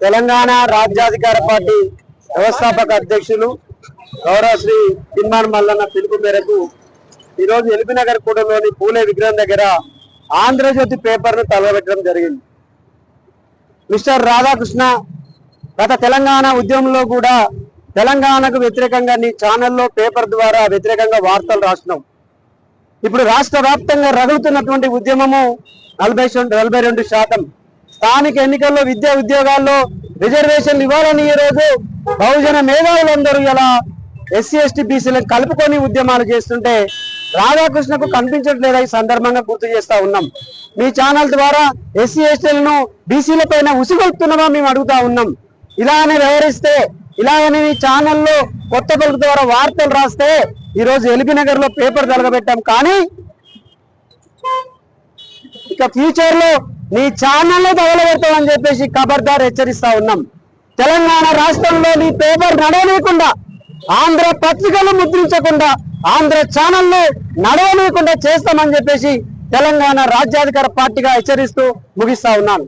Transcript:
తెలంగాణ రాజ్యాధికార పార్టీ వ్యవస్థాపక అధ్యక్షులు గౌరవ శ్రీ తిన్మాన్ మల్లన్న పిలుపు మేరకు ఈరోజు ఎల్బీనగర్ కూడలోని పూలే విగ్రహం దగ్గర ఆంధ్రజ్యోతి పేపర్ను జరిగింది. మిస్టర్ రాధాకృష్ణ గత తెలంగాణ ఉద్యమంలో కూడా తెలంగాణకు వ్యతిరేకంగా నీ ఛానల్లో పేపర్ ద్వారా వ్యతిరేకంగా వార్తలు రాసినావు ఇప్పుడు రాష్ట్ర వ్యాప్తంగా రగులుతున్నటువంటి ఉద్యమము నలభై నలభై రెండు శాతం స్థానిక ఎన్నికల్లో విద్యా ఉద్యోగాల్లో రిజర్వేషన్లు ఇవ్వాలని ఈ రోజు బహుజన మేధావులందరూ ఇలా ఎస్సీ ఎస్టీ బీసీలను కలుపుకొని ఉద్యమాలు చేస్తుంటే రాధాకృష్ణకు కనిపించట్లేదా ఈ సందర్భంగా గుర్తు చేస్తా ఉన్నాం. మీ ఛానల్ ద్వారా ఎస్సీ ఎస్టీలను బీసీల పైన ఉసిగొలుపుతున్నామా మేము అడుగుతా ఉన్నాం. ఇలానే వ్యవహరిస్తే ఇలాగనే మీ ఛానల్లో కొత్త పలుకు ద్వారా వార్తలు రాస్తే ఈరోజు ఎల్బీనగర్ ఎల్బీ లో పేపర్ తలగబెట్టాం కానీ ఇక ఫ్యూచర్లో నీ ఛానల్లో తగలబెడతామని చెప్పేసి ఖబర్దార్ హెచ్చరిస్తా ఉన్నాం. తెలంగాణ రాష్ట్రంలో నీ పేపర్ నడవలేకుండా ఆంధ్ర పత్రికలు ముద్రించకుండా ఆంధ్ర ఛానళ్ళు నడవలేకుండా చేస్తామని చెప్పేసి తెలంగాణ రాజ్యాధికార పార్టీగా హెచ్చరిస్తూ ముగిస్తా ఉన్నాను.